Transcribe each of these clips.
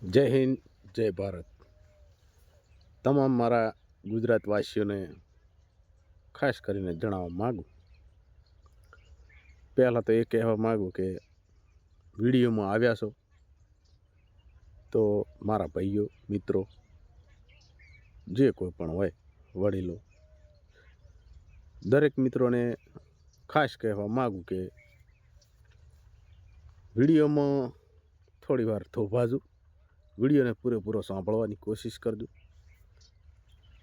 જય હિન્દ, જય ભારત. તમામ મારા ગુજરાતવાસીઓને ખાસ કરીને જણાવવા માગું. પહેલાં તો એ કહેવા માગું કે વિડીયોમાં આવ્યા છો તો મારા ભાઈઓ, મિત્રો, જે કોઈ પણ હોય, વડીલો, દરેક મિત્રોને ખાસ કહેવા માગું કે વિડીયોમાં થોડી વાર થોભાજો. વિડીયોને પૂરેપૂરો સાંભળવાની કોશિશ કરજો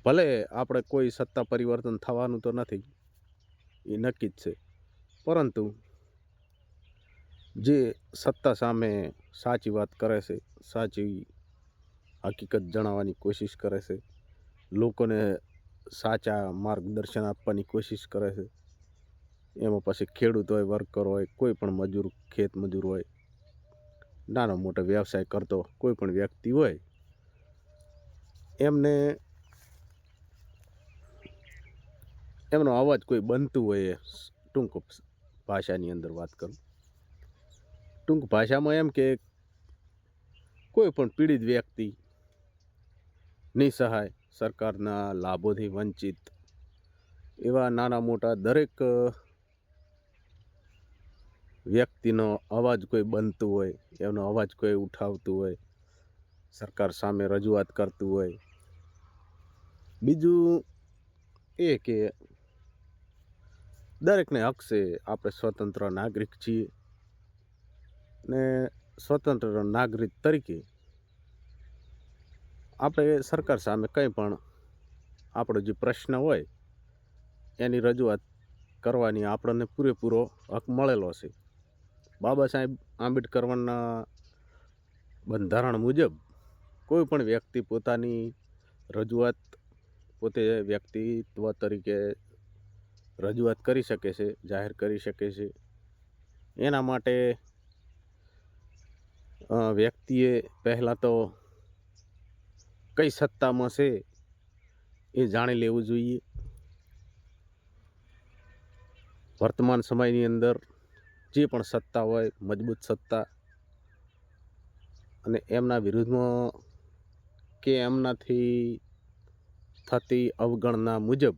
ભલે આપણે કોઈ સત્તા પરિવર્તન થવાનું તો નથી, એ નક્કી જ છે. પરંતુ જે સત્તા સામે સાચી વાત કરે છે, સાચી હકીકત જણાવવાની કોશિશ કરે છે, લોકોને સાચા માર્ગદર્શન આપવાની કોશિશ કરે છે, એમાં પછી ખેડૂત હોય, વર્કર હોય, કોઈ પણ મજૂર ખેત મજૂર હોય નાનો મોટો વ્યવસાય કરતો કોઈ પણ વ્યક્તિ હોય, એમને એમનો અવાજ કોઈ બનતું હોય એ ટૂંક ભાષાની અંદર વાત કરું. ટૂંક ભાષામાં એમ કે કોઈ પણ પીડિત વ્યક્તિ નિસહાય સરકારના લાભોથી વંચિત એવા નાના મોટા દરેક વ્યક્તિનો અવાજ કોઈ બનતું હોય, એનો અવાજ કોઈ ઉઠાવતું હોય, સરકાર સામે રજૂઆત કરતું હોય. બીજું એ કે દરેકને હક છે, આપણે સ્વતંત્ર નાગરિક છીએ. ને સ્વતંત્ર નાગરિક તરીકે આપણે સરકાર સામે કંઈ પણ આપણો જે પ્રશ્ન હોય, એની રજૂઆત કરવાની આપણને પૂરેપૂરો હક મળેલો છે. બાબા સાહેબ આંબેડકરના બંધારણ મુજબ કોઈ પણ વ્યક્તિ પોતાની રજૂઆત પોતે વ્યક્તિત્વ તરીકે રજૂઆત કરી શકે છે, જાહેર કરી શકે છે. એના માટે વ્યક્તિએ પહેલાં તો કઈ સત્તામાં છે એ જાણી લેવું જોઈએ. વર્તમાન સમયની અંદર જે પણ સત્તા હોય, મજબૂત સત્તા અને એમના વિરુદ્ધમાં કે એમનાથી થતી અવગણના મુજબ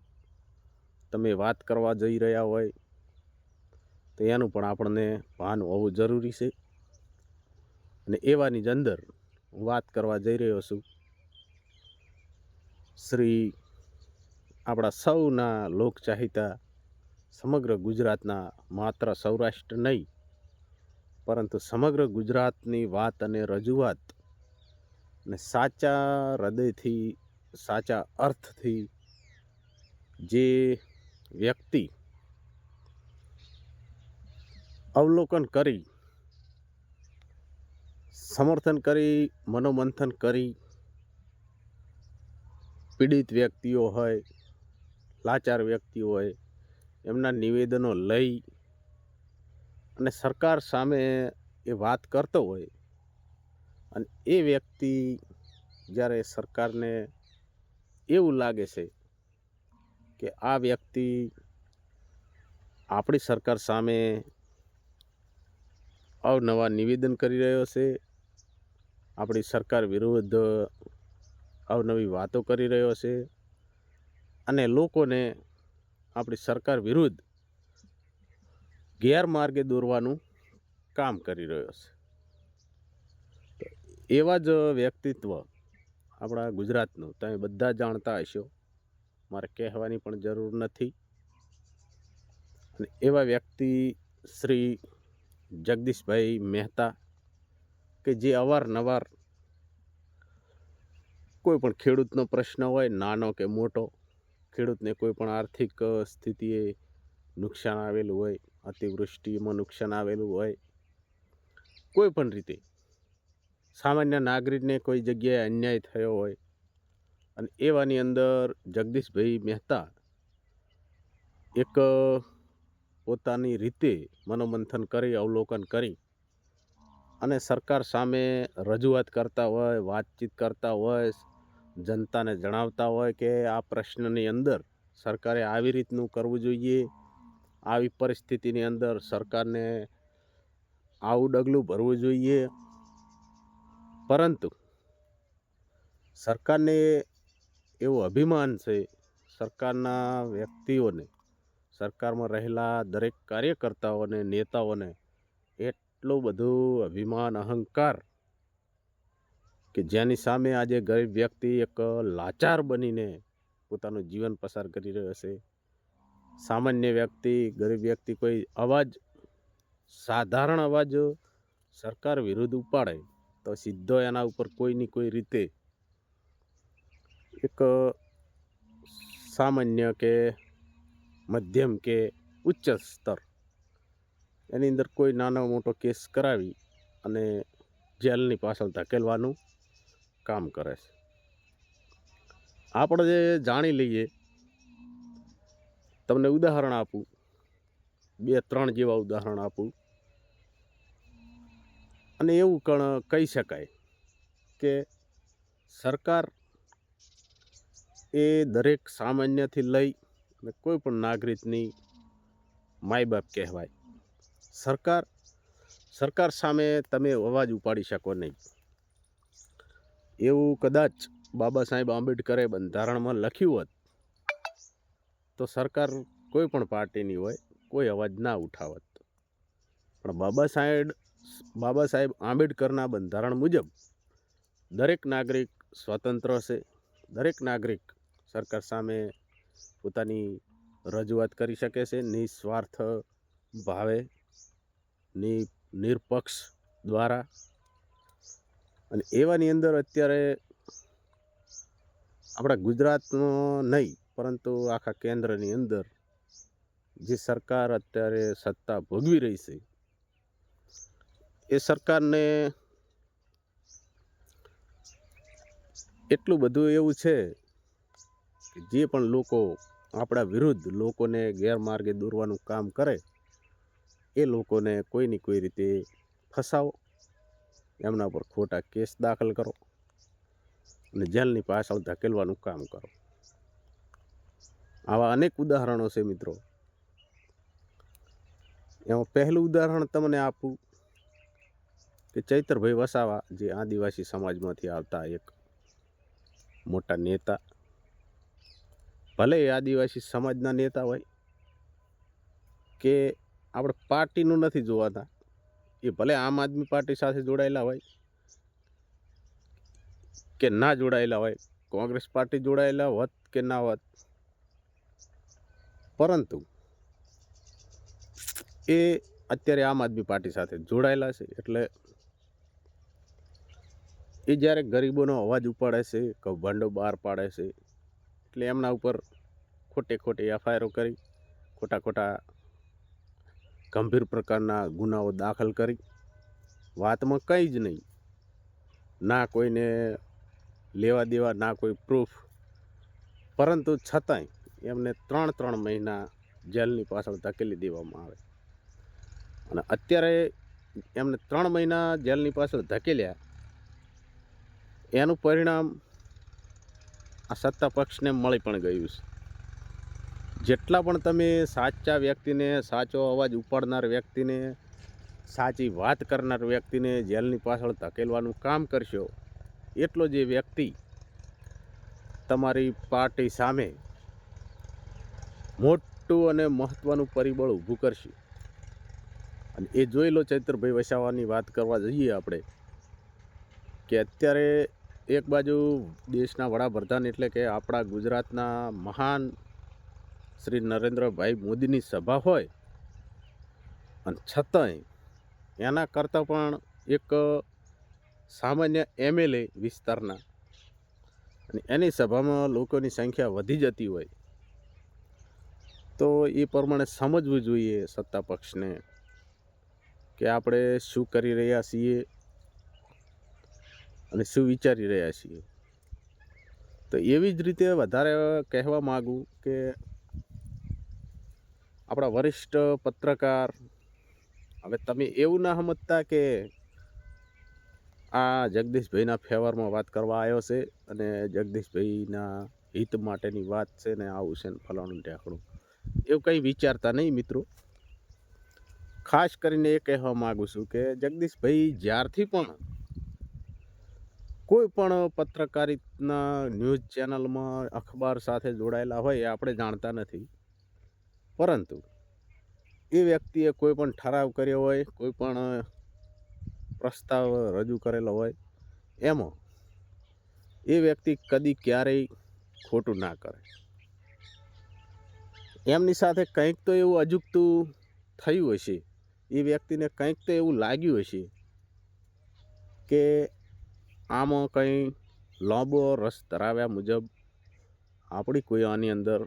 તમે વાત કરવા જઈ રહ્યા હોય, તો એનું પણ આપણને ભાન હોવું જરૂરી છે. અને એવાની જ અંદર હું વાત કરવા જઈ રહ્યો છું. શ્રી આપણા સૌના લોકચાહિતા સમગ્ર ગુજરાતના માત્ર સૌરાષ્ટ્ર નહીં, પરંતુ સમગ્ર ગુજરાતની વાત અને રજૂઆત ને સાચા હૃદયથી, સાચા અર્થથી જે વ્યક્તિ અવલોકન કરી, સમર્થન કરી, મનોમંથન કરી, પીડિત વ્યક્તિઓ હોય, લાચાર વ્યક્તિઓ હોય એમના નિવેદનો લઈ અને સરકાર સામે એ વાત કરતો હોય અને એ વ્યક્તિ જ્યારે સરકારને એવું લાગે છે કે આ વ્યક્તિ આપણી સરકાર સામે અવનવા નિવેદન કરી રહ્યો છે, આપણી સરકાર વિરુદ્ધ અવનવી વાતો કરી રહ્યો છે અને લોકોને આપણી સરકાર વિરુદ્ધ ગેરમાર્ગે દોરવાનું કામ કરી રહ્યો છે. એવા જ વ્યક્તિત્વ આપણા ગુજરાતનું, તમે બધા જાણતા હશો. મારે કહેવાની પણ જરૂર નથી. અને એવા વ્યક્તિ શ્રી જગદીશભાઈ મહેતા કે જે અવારનવાર કોઈ પણ ખેડૂતનો પ્રશ્ન હોય, નાનો કે મોટો ખેડૂતને કોઈ પણ આર્થિક સ્થિતિએ નુકસાન આવેલું હોય, અતિવૃષ્ટિમાં નુકસાન આવેલું હોય, કોઈ પણ રીતે સામાન્ય નાગરિકને કોઈ જગ્યાએ અન્યાય થયો હોય અને એવાની અંદર જગદીશભાઈ મહેતા એક પોતાની રીતે મનોમંથન કરી, અવલોકન કરી અને સરકાર સામે રજૂઆત કરતા હોય, વાતચીત કરતા હોય જનતાને જણાવતા હોય કે આ પ્રશ્નની અંદર સરકારે આવી રીતનું કરવું જોઈએ. આવી પરિસ્થિતિની અંદર સરકારને આવું ડગલું ભરવું જોઈએ. પરંતુ સરકારને એવું અભિમાન છે, સરકારના વ્યક્તિઓને, સરકારમાં રહેલા દરેક કાર્યકર્તાઓને, નેતાઓને એટલું બધું અભિમાન, અહંકાર કે જેની સામે આજે ગરીબ વ્યક્તિ એક લાચાર બનીને પોતાનું જીવન પસાર કરી રહ્યો છે સામાન્ય વ્યક્તિ, ગરીબ વ્યક્તિ કોઈ અવાજ, સાધારણ અવાજ સરકાર વિરુદ્ધ ઉપાડે, તો સીધો એના ઉપર કોઈની કોઈ રીતે એક સામાન્ય કે મધ્યમ કે ઉચ્ચ સ્તર એની અંદર કોઈ નાનો મોટો કેસ કરાવી અને જેલની પાછળ ધકેલવાનું કામ કરે છે. આપણે જે જાણી લઈએ, તમને ઉદાહરણ આપું, બે ત્રણ જેવા ઉદાહરણ આપું. અને એવું કણ કહી શકાય કે સરકાર એ દરેક સામાન્યથી લઈ અને કોઈ પણ નાગરિકની માય બાપ કહેવાય. સરકાર સરકાર સામે તમે અવાજ ઉપાડી શકો નહીં. એવું કદાચ બાબા સાહેબ આંબેડકરે બંધારણમાં લખ્યું હોત, તો સરકાર કોઈ પણ પાર્ટીની હોય, કોઈ અવાજ ના ઉઠાવત. પણ બાબા સાહેબ બાબા સાહેબ આંબેડકરના બંધારણ મુજબ દરેક નાગરિક સ્વતંત્ર છે દરેક નાગરિક સરકાર સામે પોતાની રજૂઆત કરી શકે છે, નિસ્વાર્થ ભાવે, નિ, નિરપક્ષ દ્વારા અને એવાની અંદર અત્યારે આપણા ગુજરાતનો નહીં, પરંતુ આખા કેન્દ્રની અંદર જે સરકાર અત્યારે સત્તા ભોગવી રહી છે, એ સરકારને એટલું બધું એવું છે કે જે પણ લોકો આપણા વિરુદ્ધ લોકોને ગેરમાર્ગે દોરવાનું કામ કરે, એ લોકોને કોઈની કોઈ રીતે ફસાવો. એમના પર ખોટા કેસ દાખલ કરો અને જેલની પાછળ ધકેલવાનું કામ કરો. આવા અનેક ઉદાહરણો છે મિત્રો. એમાં પહેલું ઉદાહરણ તમને આપું કે ચૈતરભાઈ વસાવા જે આદિવાસી સમાજમાંથી આવતા એક મોટા નેતા. ભલે એ આદિવાસી સમાજના નેતા હોય કે આપણે પાર્ટીનું નથી જોવાતા એ ભલે આમ આદમી પાર્ટી સાથે જોડાયેલા હોય કે ના જોડાયેલા હોય, કોંગ્રેસ પાર્ટી જોડાયેલા હોત કે ના હોત, પરંતુ એ અત્યારે આમ આદમી પાર્ટી સાથે જોડાયેલા છે. એટલે એ જ્યારે ગરીબોનો અવાજ ઉપાડે છે કૌભાંડો બહાર પાડે છે, એટલે એમના ઉપર ખોટે ખોટી એફઆઈઆરો કરી, ખોટા ખોટા ગંભીર પ્રકારના ગુનાઓ દાખલ કરી. વાતમાં કંઈ જ નહીં. ના કોઈને લેવા દેવા, ના કોઈ પ્રૂફ પરંતુ છતાંય એમને ત્રણ ત્રણ મહિના જેલની પાછળ ધકેલી દેવામાં આવે. અને અત્યારે એમને ત્રણ મહિના જેલની પાછળ ધકેલ્યા. એનું પરિણામ આ સત્તા પક્ષને મળી પણ ગયું છે. જેટલા પણ તમે સાચા વ્યક્તિને, સાચો અવાજ ઉપાડનાર વ્યક્તિને, સાચી વાત કરનાર વ્યક્તિને જેલની પાછળ ધકેલવાનું કામ કરશો, એટલો જે વ્યક્તિ તમારી પાર્ટી સામે મોટું અને મહત્ત્વનું પરિબળ ઊભું કરશે. અને એ જોઈ લો ચૈત્રભાઈ વસાવાની વાત કરવા જઈએ આપણે, કે અત્યારે એક બાજુ દેશના વડાપ્રધાન એટલે કે આપણા ગુજરાતના મહાન શ્રી નરેન્દ્રભાઈ મોદીની સભા હોય, અને છતાંય એના કરતાં પણ એક સામાન્ય એમએલએ વિસ્તારના, અને એની સભામાં લોકોની સંખ્યા વધી જતી હોય, તો એ પ્રમાણે સમજવું જોઈએ સત્તા પક્ષને કે આપણે શું કરી રહ્યા છીએ અને શું વિચારી રહ્યા છીએ. તો એવી જ રીતે વધારે કહેવા માગું કે આપણા વરિષ્ઠ પત્રકાર, હવે તમે એવું ના સમજતા કે આ જગદીશભાઈના ફેવરમાં વાત કરવા આવ્યો છે અને જગદીશભાઈના હિત માટેની વાત છે ને આવું છે ને ફલાણું ઢેકણું. એવું કંઈ વિચારતા નહીં મિત્રો. ખાસ કરીને એ કહેવા માગું છું કે જગદીશભાઈ જ્યારથી પણ કોઈ પણ પત્રકારિતના ન્યૂઝ ચેનલમાં અખબાર સાથે જોડાયેલા હોય એ આપણે જાણતા નથી. પરંતુ એ વ્યક્તિએ કોઈ પણ ઠરાવ કર્યો હોય, કોઈ પણ પ્રસ્તાવ રજૂ કરેલો હોય, એમાં એ વ્યક્તિ કદી ક્યારેય ખોટું ના કરે. એમની સાથે કંઈક તો એવું અજુગતું થયું હશે, એ વ્યક્તિને કંઈક તો એવું લાગ્યું હશે કે આમાં કંઈ લાંબો રસ ધરાવ્યા મુજબ આપણી કોઈ આની અંદર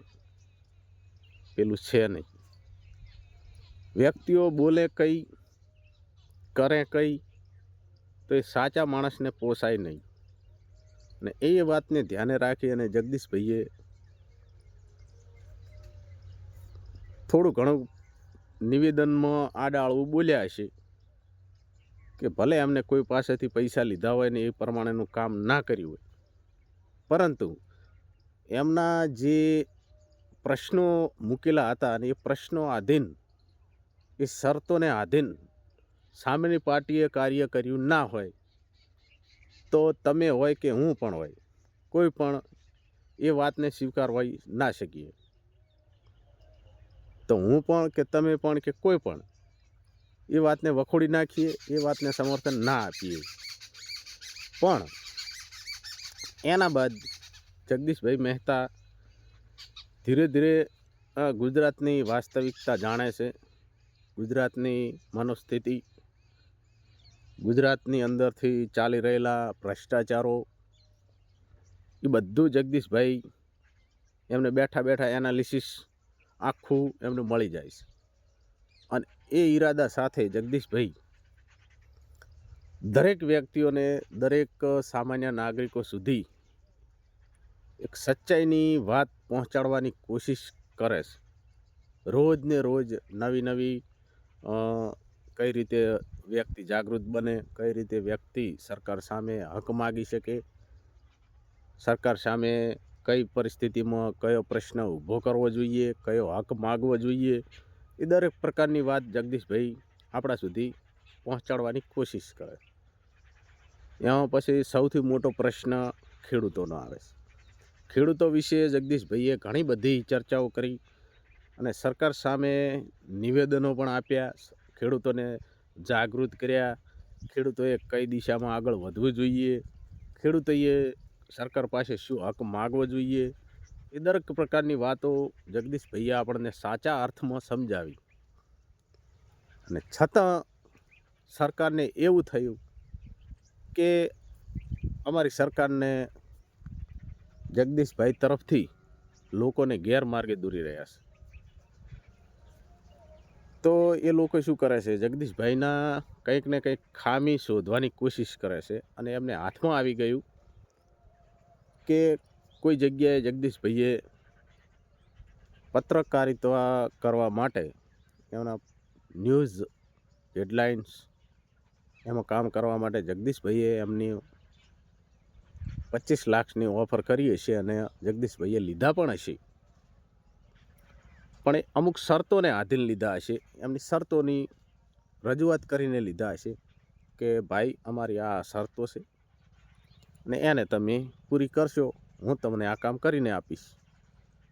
પેલું છે નહીં. વ્યક્તિઓ બોલે કંઈ, કરે કંઈ, તો એ સાચા માણસને પોસાય નહીં. ને એ વાતને ધ્યાને રાખી અને જગદીશભાઈએ થોડું ઘણું નિવેદનમાં આડાળવું બોલ્યા હશે કે ભલે એમને કોઈ પાસેથી પૈસા લીધા હોય ને એ પ્રમાણેનું કામ ના કર્યું હોય. પરંતુ એમના જે પ્રશ્નો મૂકેલા હતા અને એ પ્રશ્નો આધીન, એ શરતોને આધીન સામેની પાર્ટીએ કાર્ય કર્યું ના હોય, તો તમે હોય કે હું પણ હોય, કોઈ પણ એ વાતને સ્વીકારવાઈ ના શકીએ. તો હું પણ કે તમે પણ કે કોઈ પણ, એ વાતને વખોડી નાખીએ, એ વાતને સમર્થન ના આપીએ. પણ એના બાદ જગદીશભાઈ મહેતા ધીરે ધીરે ગુજરાતની વાસ્તવિકતા જાણે છે. ગુજરાતની મનોસ્થિતિ, ગુજરાતની અંદરથી ચાલી રહેલા ભ્રષ્ટાચારો, એ બધું જગદીશભાઈ એમને બેઠા બેઠા એનાલિસિસ આખું એમને મળી જાય છે. અને એ ઈરાદા સાથે જગદીશભાઈ દરેક વ્યક્તિઓને, દરેક સામાન્ય નાગરિકો સુધી એક સચ્ચાઈની વાત પહોંચાડવાની કોશિશ કરે છે. રોજ ને રોજ નવી નવી કઈ રીતે વ્યક્તિ જાગૃત બને, કઈ રીતે વ્યક્તિ સરકાર સામે હક માગી શકે, સરકાર સામે કઈ પરિસ્થિતિમાં કયો પ્રશ્ન ઊભો કરવો જોઈએ, કયો હક માગવો જોઈએ, એ દરેક પ્રકારની વાત જગદીશભાઈ આપણા સુધી પહોંચાડવાની કોશિશ કરે. એમાં પછી સૌથી મોટો પ્રશ્ન ખેડૂતોનો આવે છે. ખેડૂતો વિશે જગદીશભાઈએ ઘણી બધી ચર્ચાઓ કરી અને સરકાર સામે નિવેદનો પણ આપ્યા, ખેડૂતોને જાગૃત કર્યા. ખેડૂતોએ કઈ દિશામાં આગળ વધવું જોઈએ? ખેડૂતોએ સરકાર પાસે શું હક માગવો જોઈએ? એ દરેક પ્રકારની વાતો જગદીશભાઈએ આપણને સાચા અર્થમાં સમજાવી. અને છતાં સરકારને એવું થયું કે અમારી સરકારને જગદીશભાઈ તરફથી લોકોને ગેરમાર્ગે દોરી રહ્યા છે. તો એ લોકો શું કરે છે? જગદીશભાઈના કંઈક ને કંઈક ખામી શોધવાની કોશિશ કરે છે અને એમને હાથમાં આવી ગયું કે કોઈ જગ્યાએ જગદીશભાઈએ પત્રકારિતા કરવા માટે એમના ન્યૂઝ હેડલાઇન્સ એમાં કામ કરવા માટે જગદીશભાઈએ એમની પચીસ લાખની ઓફર કરીએ છીએ અને જગદીશભાઈએ લીધા પણ હશે. પણ એ અમુક શરતોને આધીન લીધા હશે. એમની શરતોની રજૂઆત કરીને લીધા હશે કે ભાઈ, અમારી આ શરતો છે અને એને તમે પૂરી કરશો, હું તમને આ કામ કરીને આપીશ.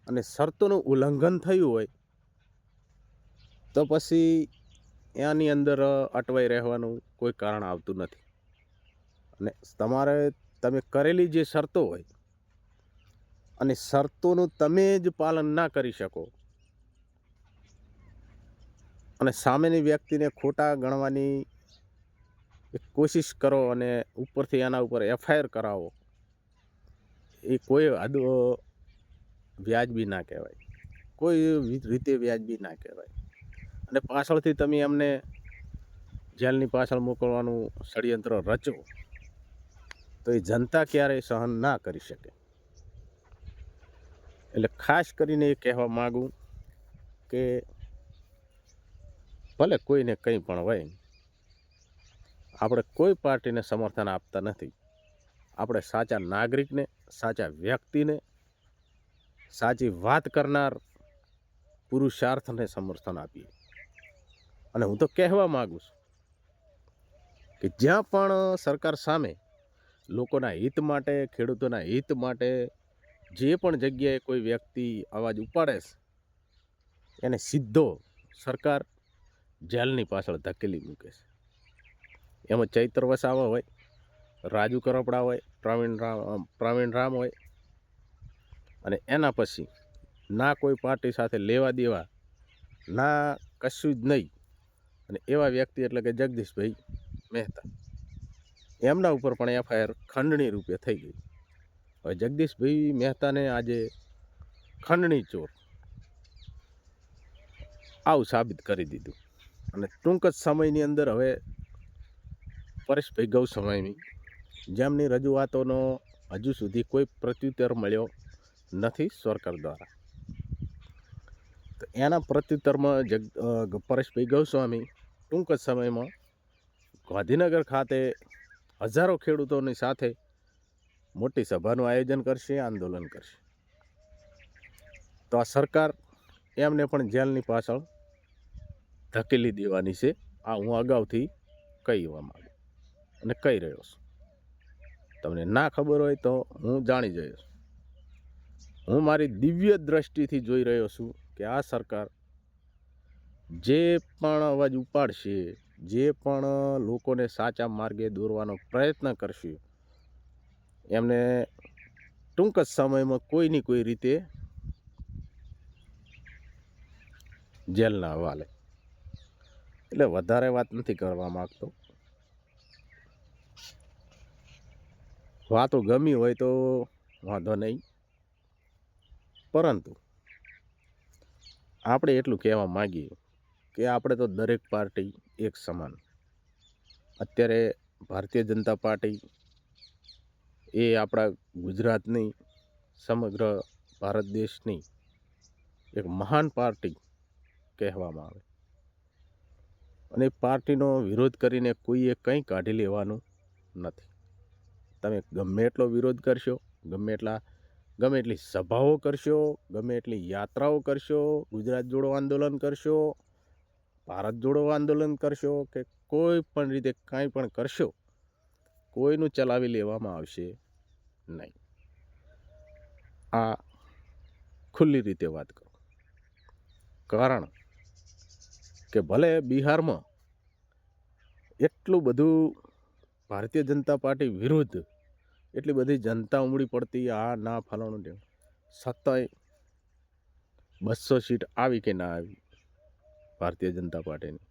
અને શરતોનું ઉલ્લંઘન થયું હોય તો પછી એની અંદર અટવાઈ રહેવાનું કોઈ કારણ આવતું નથી. અને તમારે તમે કરેલી જે શરતો હોય અને શરતોનું તમે જ પાલન ના કરી શકો. અને સામેની વ્યક્તિને ખોટા ગણવાની એક કોશિશ કરો અને ઉપરથી એના ઉપર એફઆઈઆર કરાવો. એ કોઈ વ્યાજબી ના કહેવાય. કોઈ રીતે વ્યાજબી ના કહેવાય. અને પાછળથી તમે એમને જેલની પાછળ મોકલવાનું ષડયંત્ર રચો. તો એ જનતા ક્યારેય સહન ના કરી શકે. એટલે ખાસ કરીને એ કહેવા માગું કે ભલે કોઈને કંઈ પણ હોય, આપણે કોઈ પાર્ટીને સમર્થન આપતા નથી. આપણે સાચા નાગરિકને, સાચા વ્યક્તિને, સાચી વાત કરનાર પુરુષાર્થને સમર્થન આપીએ. અને હું તો કહેવા માગું છું કે જ્યાં પણ સરકાર સામે લોકોના હિત માટે, ખેડૂતોના હિત માટે જે પણ જગ્યાએ કોઈ વ્યક્તિ અવાજ ઉપાડે છે, એને સીધો સરકાર જેલની પાછળ ધકેલી મૂકે છે. એમાં ચૈત્ર વસાવા હોય, રાજુ કરપડા હોય, પ્રવીણ રામ પ્રવીણ રામ હોય, અને એના પછી ના કોઈ પાર્ટી સાથે લેવા દેવા, ના કશું જ નહીં. અને એવા વ્યક્તિ એટલે કે જગદીશભાઈ મહેતા. એમના ઉપર પણ એફઆઈઆર ખંડણી રૂપે થઈ ગઈ. હવે જગદીશભાઈ મહેતાને આજે ખંડણી ચોર આવું સાબિત કરી દીધું. અને ટૂંક જ સમયની અંદર હવે પરેશભાઈ સમયની જેમની રજૂઆતોનો હજુ સુધી કોઈ પ્રત્યુત્તર મળ્યો નથી સરકાર દ્વારા. તો એના પ્રત્યુત્તરમાં જગ પરેશભાઈ ગૌસ્વામી ટૂંક જ સમયમાં ગાંધીનગર ખાતે હજારો ખેડૂતોની સાથે મોટી સભાનું આયોજન કરશે, આંદોલન કરશે. તો આ સરકાર એમને પણ જેલની પાછળ ધકેલી દેવાની છે. આ હું અગાઉથી કહેવા માંગુ અને કહી રહ્યો છું. તમને ના ખબર હોય તો હું જાણી જઈશ. હું મારી દિવ્ય દ્રષ્ટિથી જોઈ રહ્યો છું કે આ સરકાર જે પણ અવાજ ઉપાડશે જે પણ લોકોને સાચા માર્ગે દોરવાનો પ્રયત્ન કરશે, એમને ટૂંક જ સમયમાં કોઈની કોઈ રીતે જેલના હવાલે. એટલે વધારે વાત નથી કરવા માગતો. વાતો ગમી હોય તો વાંધો નહીં. પરંતુ આપણે એટલું કહેવા માગીએ કે આપણે તો દરેક પાર્ટી એક સમાન. અત્યારે ભારતીય જનતા પાર્ટી એ આપણા ગુજરાતની સમગ્ર ભારત દેશની એક મહાન પાર્ટી કહેવામાં આવે. અને પાર્ટીનો વિરોધ કરીને કોઈએ કંઈ કાઢી લેવાનું નથી. તમે ગમે એટલો વિરોધ કરશો, ગમે એટલા, ગમે એટલી સભાઓ કરશો, ગમે એટલી યાત્રાઓ કરશો, ગુજરાત જોડો આંદોલન કરશો ભારત જોડો આંદોલન કરશો કે કોઈ પણ રીતે કાંઈ પણ કરશો, કોઈનું ચલાવી લેવામાં આવશે નહીં. આ ખુલ્લી રીતે વાત કરો. કારણ કે ભલે બિહારમાં એટલું બધું ભારતીય જનતા પાર્ટી વિરુદ્ધ એટલી બધી જનતા ઉમળી પડતી આ ના ફલાણું તેમ છતાંય બસો સીટ આવી કે ના આવી ભારતીય જનતા પાર્ટીની.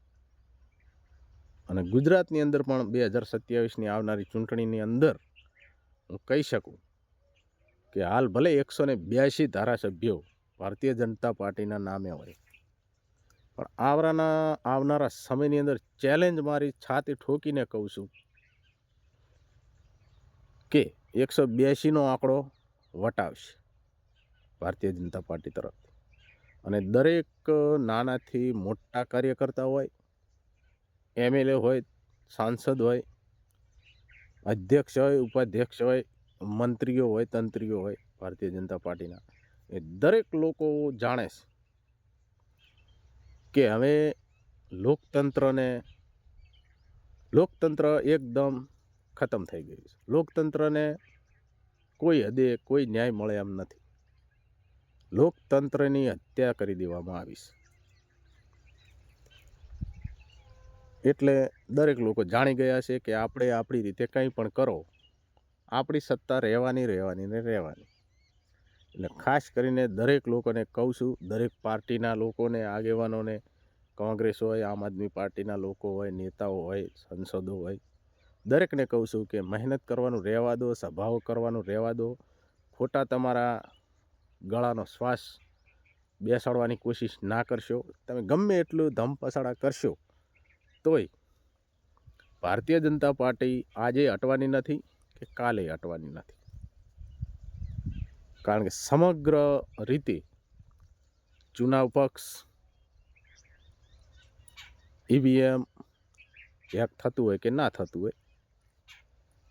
અને ગુજરાતની અંદર પણ બે હજાર સત્યાવીસની આવનારી ચૂંટણીની અંદર હું કહી શકું કે હાલ ભલે એકસો ને બ્યાસી ધારાસભ્યો ભારતીય જનતા પાર્ટીના નામે હોય, પણ આવરાના, આવનારા સમયની અંદર ચેલેન્જ મારી છાતી ઠોકીને કહું છું કે એકસો બ્યાસીનો આંકડો વટાવશે ભારતીય જનતા પાર્ટી તરફથી અને દરેક નાનાથી મોટા કાર્યકર્તા હોય એમએલએ હોય, સાંસદ હોય, અધ્યક્ષ હોય, ઉપાધ્યક્ષ હોય, મંત્રીઓ હોય, તંત્રીઓ હોય, ભારતીય જનતા પાર્ટીના, એ દરેક લોકો જાણે છે કે હવે લોકતંત્રને, લોકતંત્ર એકદમ ખતમ થઈ ગયું છે. લોકતંત્રને કોઈ હદે કોઈ ન્યાય મળે એમ નથી. લોકતંત્રની હત્યા કરી દેવામાં આવી છે એટલે દરેક લોકો જાણી ગયા છે કે આપણે આપણી રીતે કંઈ પણ કરો, આપણી સત્તા રહેવાની રહેવાની ને રહેવાની. એટલે ખાસ કરીને દરેક લોકોને કહું છું, દરેક પાર્ટીના લોકોને, આગેવાનોને, કોંગ્રેસ હોય, આમ આદમી પાર્ટીના લોકો હોય, નેતાઓ હોય, સંસદો હોય, દરેકને કહું છું કે મહેનત કરવાનું રહેવા દો, સભાઓ કરવાનું રહેવા દો. ખોટા તમારા ગળાનો શ્વાસ બેસાડવાની કોશિશ ના કરશો. તમે ગમે એટલું ધમપસાડા કરશો, તોય ભારતીય જનતા પાર્ટી આજે હટવાની નથી કે કાલે હટવાની નથી. કારણ કે સમગ્ર રીતે ચુનાવ પક્ષ, ઈવીએમ, હેક થતું હોય કે ના થતું હોય,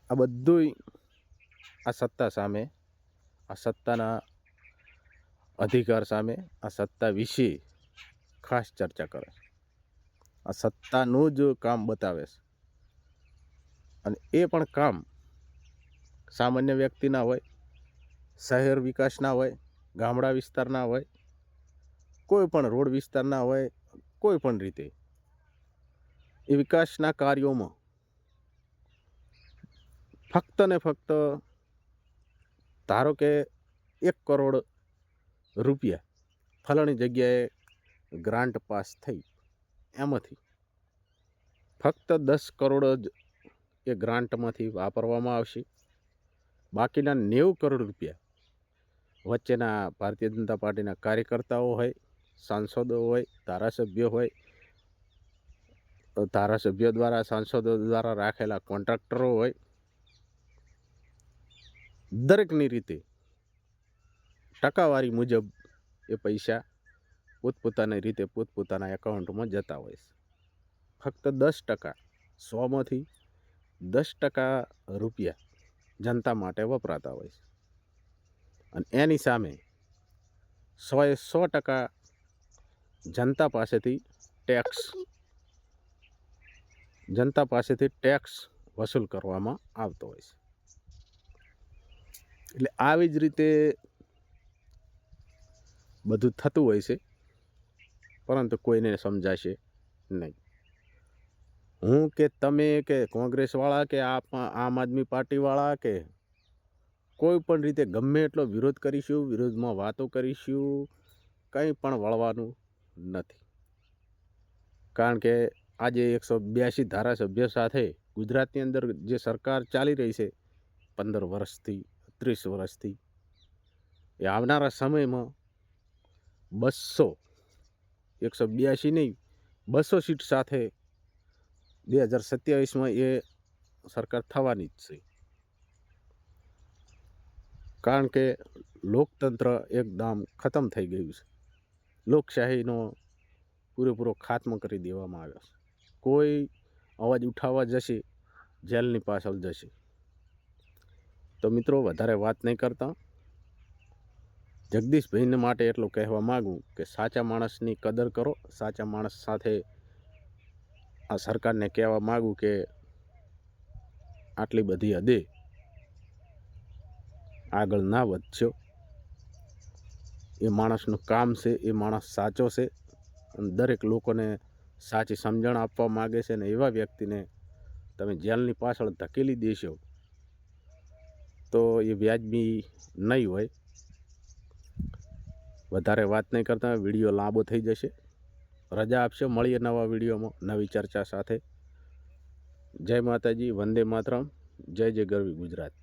આ બધુંય આ સત્તા સામે, આ સત્તાના અધિકાર સામે આ સત્તા વિશે ખાસ ચર્ચા કરે. આ સત્તાનું જ કામ બતાવે છે. અને એ પણ કામ સામાન્ય વ્યક્તિના હોય, શહેર વિકાસના હોય, ગામડા વિસ્તારના હોય, કોઈ પણ રોડ વિસ્તારના હોય, કોઈ પણ રીતે. એ વિકાસના કાર્યોમાં ફક્ત ને ફક્ત ધારો કે એક કરોડ રૂપિયા ફલાણી જગ્યાએ ગ્રાન્ટ પાસ થઈ. એમાંથી ફક્ત દસ કરોડ જ એ ગ્રાન્ટમાંથી વાપરવામાં આવશે. બાકીના નેવું કરોડ રૂપિયા વચ્ચેના ભારતીય જનતા પાર્ટીના કાર્યકર્તાઓ હોય, સાંસદો હોય, ધારાસભ્યો હોય, ધારાસભ્યો દ્વારા, સાંસદો દ્વારા રાખેલા કોન્ટ્રાક્ટરો હોય, દરેકની રીતે ટકાવારી મુજબ એ પૈસા પોતપોતાની રીતે પોતપોતાના એકાઉન્ટમાં જતા હોય છે. ફક્ત દસ ટકા સોમાંથી દસ ટકા રૂપિયા જનતા માટે વપરાતા હોય છે. અને એની સામે સોએ સો ટકા જનતા પાસેથી ટેક્સ, જનતા પાસેથી ટેક્સ વસૂલ કરવામાં આવતો હોય છે. એટલે આવી જ રીતે બધું થતું હોય છે. પરંતુ કોઈને સમજાશે નહીં. હું કે તમે કે કોંગ્રેસવાળા કે આમ આદમી પાર્ટીવાળા કે કોઈ પણ રીતે ગમે એટલો વિરોધ કરીશું, વિરોધમાં વાતો કરીશું, કંઈ પણ વળવાનું નથી. કારણ કે આજે એકસો બ્યાસી ધારાસભ્ય સાથે ગુજરાતની અંદર જે સરકાર ચાલી રહી છે, પંદર વર્ષથી, ત્રીસ વર્ષથી, એ આવનારા સમયમાં બસો. એકસો બ્યાસી નહીં, બસો સીટ સાથે બે હજાર સત્યાવીસમાં એ સરકાર થવાની જ છે. કારણ કે લોકતંત્ર એકદમ ખતમ થઈ ગયું છે. લોકશાહીનો પૂરેપૂરો ખાત્મો કરી દેવામાં આવ્યો છે. કોઈ અવાજ ઉઠાવવા જશે, જેલની પાછળ જશે. તો મિત્રો, વધારે વાત નહીં કરતા. જગદીશભાઈને માટે એટલું કહેવા માગું કે સાચા માણસની કદર કરો. સાચા માણસ સાથે આ સરકારને કહેવા માગું કે આટલી બધી હદે આગળ ના વધશો. એ માણસનું કામ છે, એ માણસ સાચો છે અને દરેક લોકોને સાચી સમજણ આપવા માગે છે ને એવા વ્યક્તિને તમે જેલની પાછળ ધકેલી દેશો તો એ વ્યાજબી નહીં હોય. વધારે વાત નહીં કરતા, વીડિયો લાંબો થઈ જશે. રજા આપશે મળીએ નવા વિડીયોમાં, નવી ચર્ચા સાથે. જય માતાજી, વંદે માતરમ, જય જય ગરવી ગુજરાત.